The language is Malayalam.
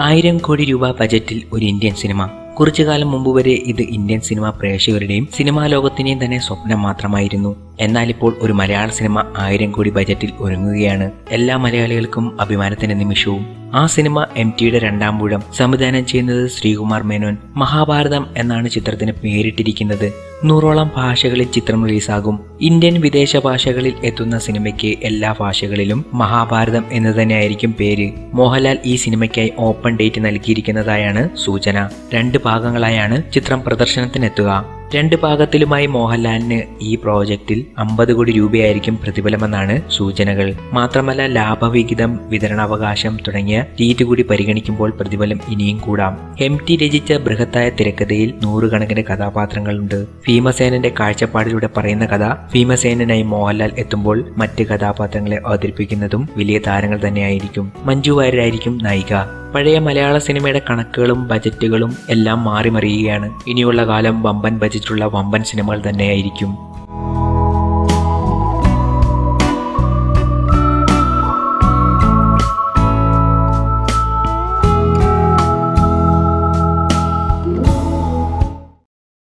ആയിരം കോടി രൂപ ബജറ്റിൽ ഒരു ഇന്ത്യൻ സിനിമ. കുറച്ചു കാലം മുമ്പ് വരെ ഇത് ഇന്ത്യൻ സിനിമ പ്രേക്ഷകരുടെയും സിനിമാ ലോകത്തിന്റെയും തന്നെ സ്വപ്നം മാത്രമായിരുന്നു. എന്നാൽ ഇപ്പോൾ ഒരു മലയാള സിനിമ ആയിരം കോടി ബജറ്റിൽ ഒരുങ്ങുകയാണ്. എല്ലാ മലയാളികൾക്കും അഭിമാനത്തിന്റെ നിമിഷവും. ആ സിനിമ എം ടിയുടെ രണ്ടാം പൂഴം സംവിധാനം ചെയ്യുന്നത് ശ്രീകുമാർ മേനോൻ മഹാഭാരതം എന്നാണ് ചിത്രത്തിന് പേരിട്ടിരിക്കുന്നത്. നൂറോളം ഭാഷകളിൽ ചിത്രം റിലീസാകും. ഇന്ത്യൻ വിദേശ ഭാഷകളിൽ എത്തുന്ന സിനിമയ്ക്ക് എല്ലാ ഭാഷകളിലും മഹാഭാരതം എന്ന് തന്നെയായിരിക്കും പേര്. മോഹൻലാൽ ഈ സിനിമയ്ക്കായി ഓപ്പൺ ഡേറ്റ് നൽകിയിരിക്കുന്നതായാണ് സൂചന. രണ്ട് ഭാഗങ്ങളായാണ് ചിത്രം പ്രദർശനത്തിനെത്തുക. രണ്ട് ഭാഗത്തിലുമായി മോഹൻലാലിന് ഈ പ്രോജക്റ്റിൽ അമ്പത് കോടി രൂപയായിരിക്കും പ്രതിഫലമെന്നാണ് സൂചനകൾ. മാത്രമല്ല ലാഭവിഹിതം വിതരണാവകാശം തുടങ്ങിയ രീതി കൂടി പരിഗണിക്കുമ്പോൾ പ്രതിഫലം ഇനിയും കൂടാം. എം ടി രചിച്ച ബൃഹത്തായ തിരക്കഥയിൽ നൂറുകണക്കിന് കഥാപാത്രങ്ങളുണ്ട്. ഭീമസേനന്റെ കാഴ്ചപ്പാടിലൂടെ പറയുന്ന കഥ ഭീമസേനനായി മോഹൻലാൽ എത്തുമ്പോൾ മറ്റ് കഥാപാത്രങ്ങളെ അവതരിപ്പിക്കുന്നതും വലിയ താരങ്ങൾ തന്നെയായിരിക്കും. മഞ്ജു വാര്യരായിരിക്കും നായിക. പഴയ മലയാള സിനിമയുടെ കണക്കുകളും ബജറ്റുകളും എല്ലാം മാറിമറിയുകയാണ്. ഇനിയുള്ള കാലം വമ്പൻ ബജറ്റുള്ള വമ്പൻ സിനിമകൾ തന്നെയായിരിക്കും.